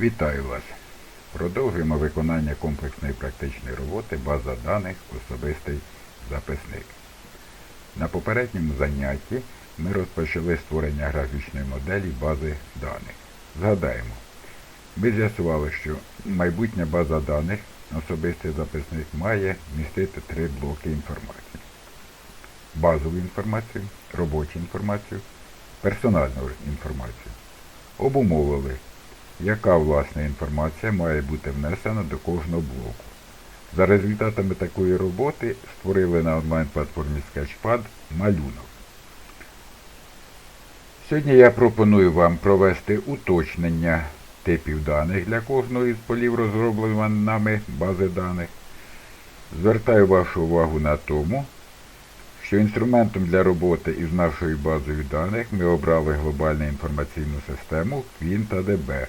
Вітаю вас! Продовжуємо виконання комплексної практичної роботи база даних особистий записник. На попередньому занятті ми розпочали створення графічної моделі бази даних. Згадаємо, ми з'ясували, що майбутня база даних особистий записник має містити три блоки інформації. Базову інформацію, робочу інформацію, персональну інформацію. Обумовили, яка власна інформація має бути внесена до кожного блоку. За результатами такої роботи створили на онлайн-платформі Sketchpad малюнок. Сьогодні я пропоную вам провести уточнення типів даних для кожного із полів розробленої нами бази даних. Звертаю вашу увагу на тому, що інструментом для роботи із нашою базою даних ми обрали глобальну інформаційну систему QuintADB,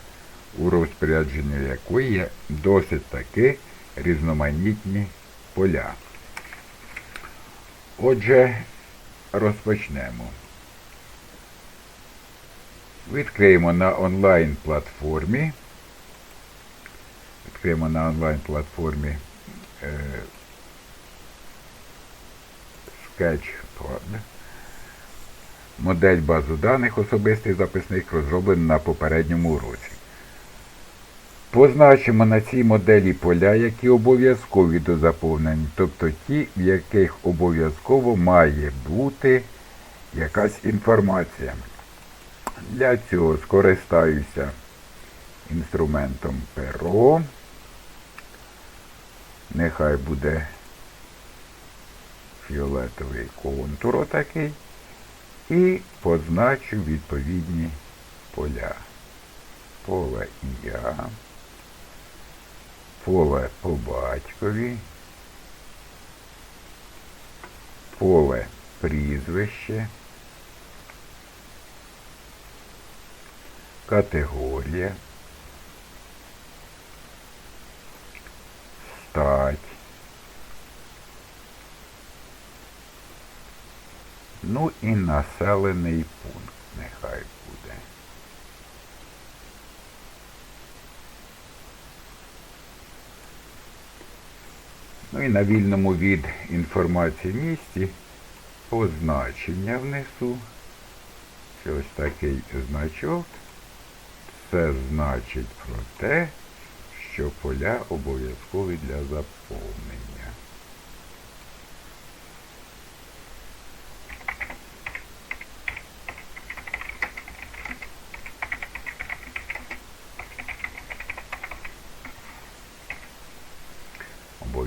у розпорядженні якої є досить таки різноманітні поля. Отже, розпочнемо. Відкриємо на онлайн-платформі. Відкриємо на онлайн-платформі е, Sketchpad. Модель базу даних особистий записник розроблений на попередньому уроці. Позначимо на цій моделі поля, які обов'язкові до заповнення, тобто ті, в яких обов'язково має бути якась інформація. Для цього скористаюся інструментом перо. Нехай буде фіолетовий контур отакий. І позначу відповідні поля. Поле ім'я, поле по батькові, поле прізвище, категорія, стать, ну і населений пункт нехай буде. Ну і на вільному від інформації місці позначення внесу. Це ось такий значок. Це значить про те, що поля обов'язкові для заповнення.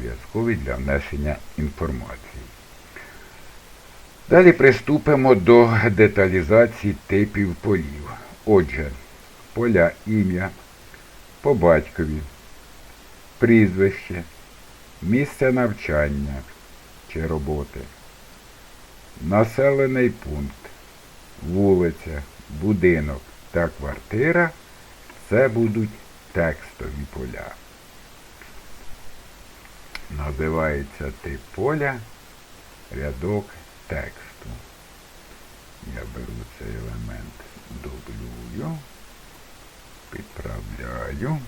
Обов'язкові для внесення інформації. Далі приступимо до деталізації типів полів. Отже, поля ім'я, по батькові, прізвище, місце навчання чи роботи, населений пункт, вулиця, будинок та квартира це будуть текстові поля. Називається тип поля рядок тексту. Я беру цей елемент, дублюю, підправляю.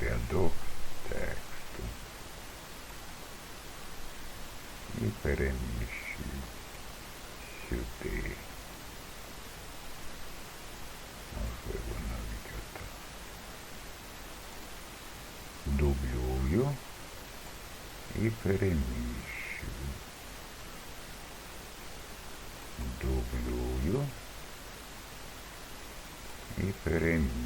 Рядок тексту. І переміщую сюди. Дублюю і переміщую. Дублюю і переміщую.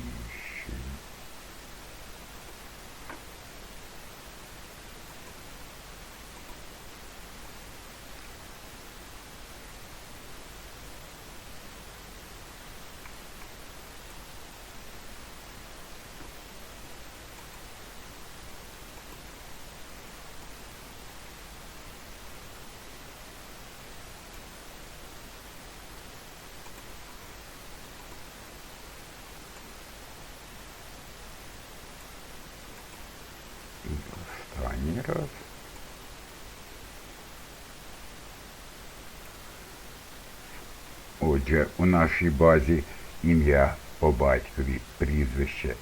Отже, у нашій базі ім'я по батькові, прізвище,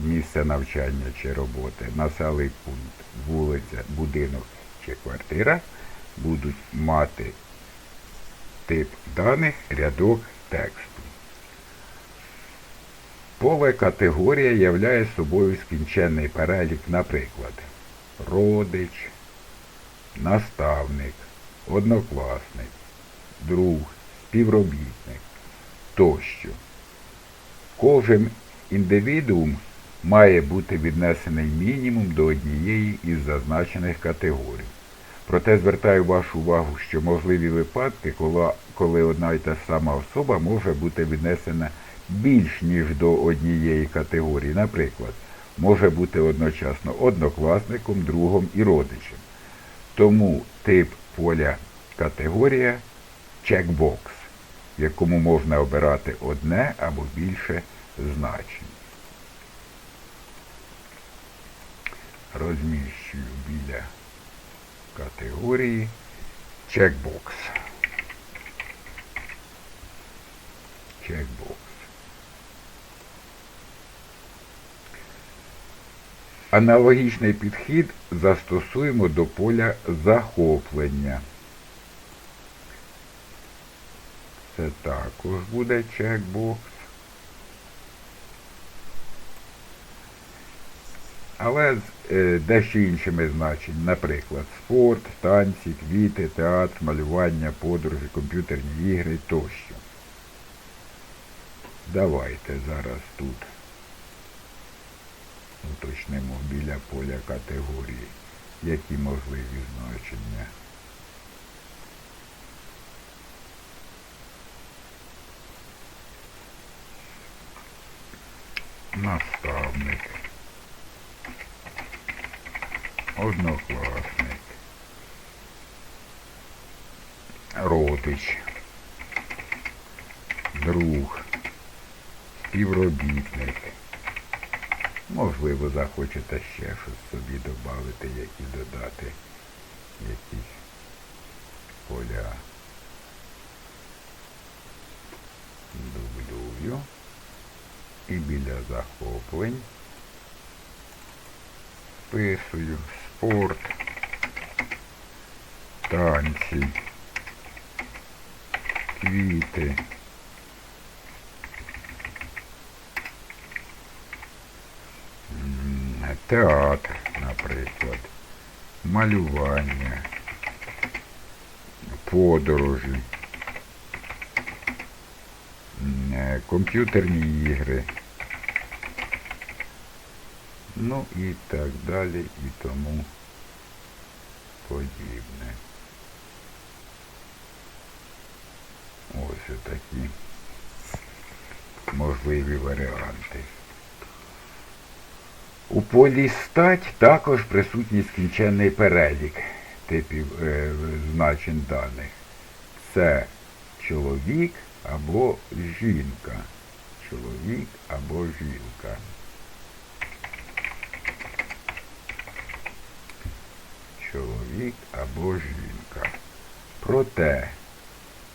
місце навчання чи роботи, населений пункт, вулиця, будинок чи квартира будуть мати тип даних, рядок тексту. Поле категорія являє собою скінченний перелік, наприклад, родич, наставник, однокласник, друг, співробітник тощо. Кожен індивідуум має бути віднесений мінімум до однієї із зазначених категорій. Проте звертаю вашу увагу, що можливі випадки, коли, одна й та сама особа може бути віднесена більш ніж до однієї категорії. Наприклад, може бути одночасно однокласником, другом і родичем. Тому тип поля категорія чекбокс, якому можна обирати одне або більше значень. Розміщую біля категорії чекбокс. Чекбокс. Аналогічний підхід застосуємо до поля захоплення. Це також буде чекбокс. Але з е, дещо іншими значеннями. Наприклад, спорт, танці, квіти, театр, малювання, подорожі, комп'ютерні ігри тощо. Давайте зараз тут уточнимо біля поля категорії, які можливі значення. Наставник. Однокласник. Родич. Друг. Співробітник. Можливо, захочете ще щось собі додати, які додати якісь поля. І біля захоплень вписую спорт, танці, квіти. М, Театр, наприклад, малювання, подорожі, Комп'ютерні ігри. Ну і так далі і тому подібне. Ось такі можливі варіанти. У полі стать також присутній скінченний перелік типів е, значень даних. Це чоловік або жінка. Чоловік або жінка. Чоловік або жінка. Проте,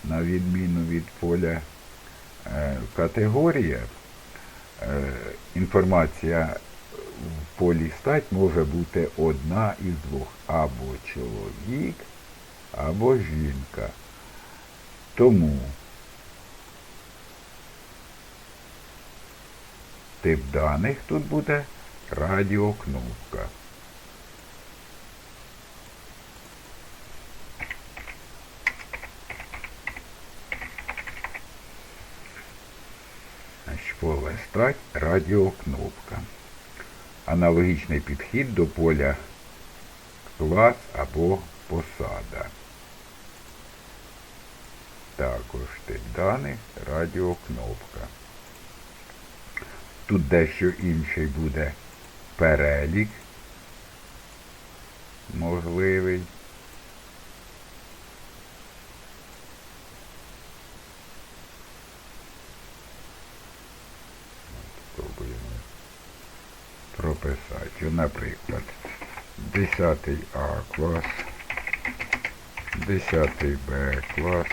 на відміну від поля е, категорія, е, інформація в полі стать може бути одна із двох. Або чоловік, або жінка. Тому тип даних тут буде радіокнопка. Значить, поле стать радіокнопка. Аналогічний підхід до поля клас або посада. Також тип даних радіокнопка. Тут дещо інший буде перелік можливий. Спробуємо прописати. Наприклад, 10 А клас, 10 Б клас,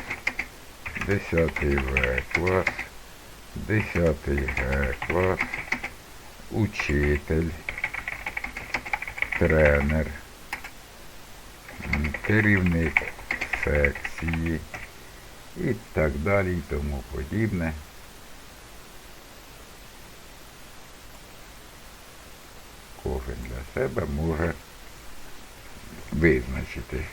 10 В клас, 10 Г клас, учитель, тренер, керівник секції. І так далі і тому подібне. Кожен для себе може визначити.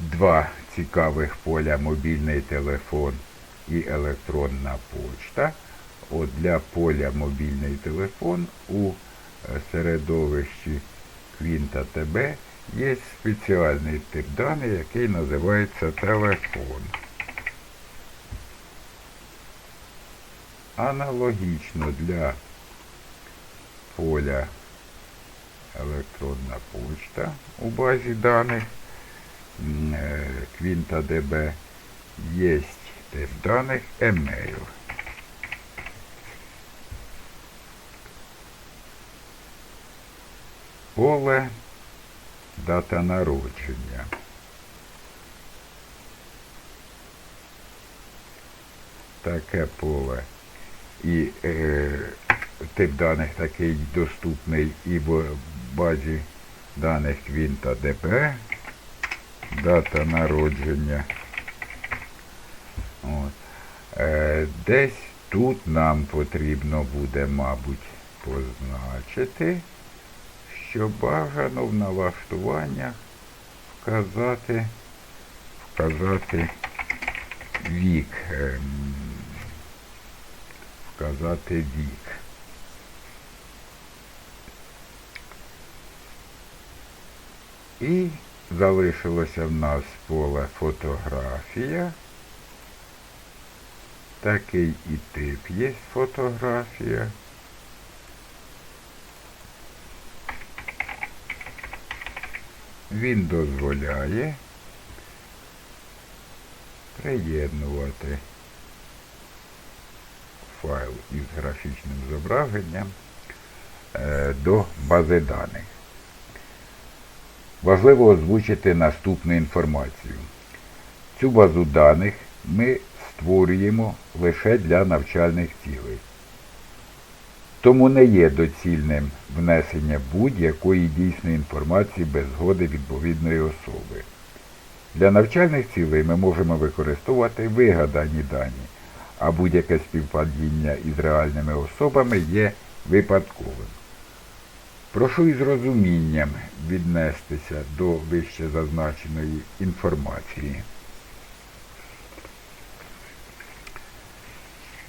Два цікавих поля мобільний телефон і електронна почта. От для поля мобільний телефон у е, середовищі Квінта ТБ є спеціальний тип даних, який називається телефон. Аналогічно для поля електронна почта у базі даних е, Квінта ДБ є тип даних емейл. Поле дата народження. Таке поле. І е, тип даних такий доступний і в базі даних Квінта ДП. Дата народження. Е, десь тут нам потрібно буде, мабуть, позначити, що бажано в налаштуваннях вказати, вказати вік. ем, вказати вік. І залишилося в нас поле фотографія. Такий і тип є фотографія. Він дозволяє приєднувати файл із графічним зображенням е, до бази даних. Важливо озвучити наступну інформацію. Цю базу даних ми створюємо лише для навчальних цілей. Тому не є доцільним внесення будь-якої дійсної інформації без згоди відповідної особи. Для навчальних цілей ми можемо використовувати вигадані дані, а будь-яке співпадіння із реальними особами є випадковим. Прошу із розумінням віднестися до вище зазначеної інформації.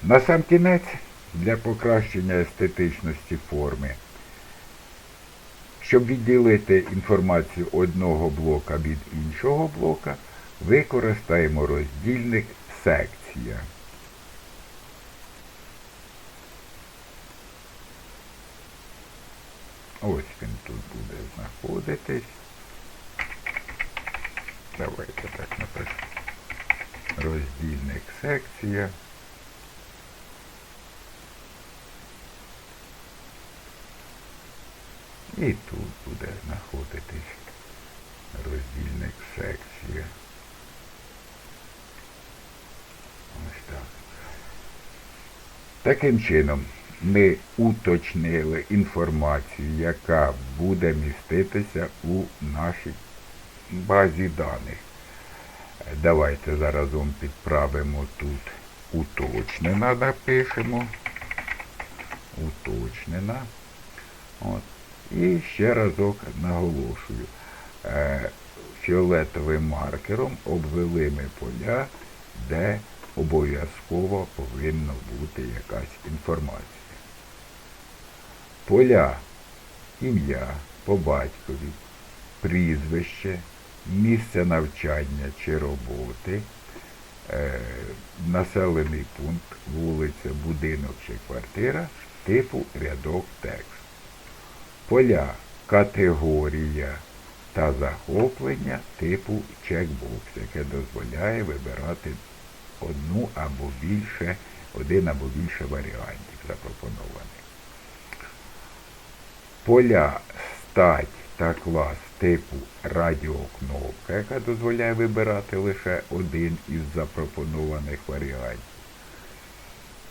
Насамкінець, для покращення естетичності форми, щоб відділити інформацію одного блока від іншого блока, використаємо роздільник секція. Ось він тут буде знаходитись. Давайте так напишемо. Роздільник секція. І тут буде знаходитись роздільник секція. Ось так. Таким чином ми уточнили інформацію, яка буде міститися у нашій базі даних. Давайте заразом підправимо тут уточнена, напишемо. Уточнена. От. І ще разок наголошую. Е, фіолетовим маркером обвели ми поля, де обов'язково повинна бути якась інформація. Поля ім'я по батькові, прізвище, місце навчання чи роботи, е, населений пункт, вулиця, будинок чи квартира, типу рядок текст. Поля категорія та захоплення типу чекбокс, яке дозволяє вибирати одну або більше, один або більше варіантів запропонованих. Поля стать та клас типу радіокнопка, яка дозволяє вибирати лише один із запропонованих варіантів.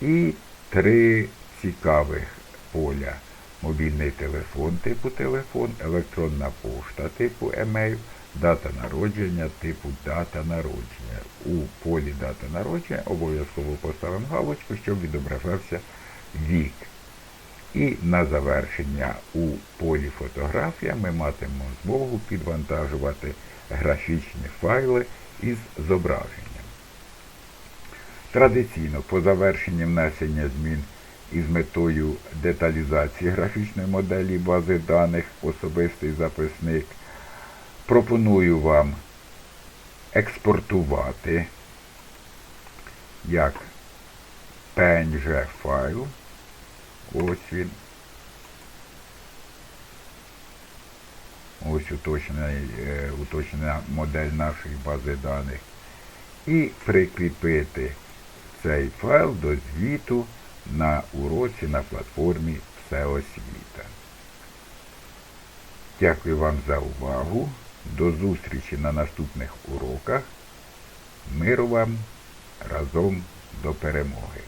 І три цікавих поля. Мобільний телефон типу телефон, електронна пошта типу емейл, дата народження типу дата народження. У полі дата народження обов'язково поставимо галочку, щоб відображався вік. І на завершення у полі фотографія ми матимемо змогу підвантажувати графічні файли із зображенням. Традиційно по завершенні внесення змін із метою деталізації графічної моделі бази даних особистий записник пропоную вам експортувати як PNG файл. Ось він. Ось уточнена, е, уточнена модель нашої бази даних. І прикріпити цей файл до звіту на уроці на платформі Всеосвіта. Дякую вам за увагу. До зустрічі на наступних уроках. Миру вам разом до перемоги!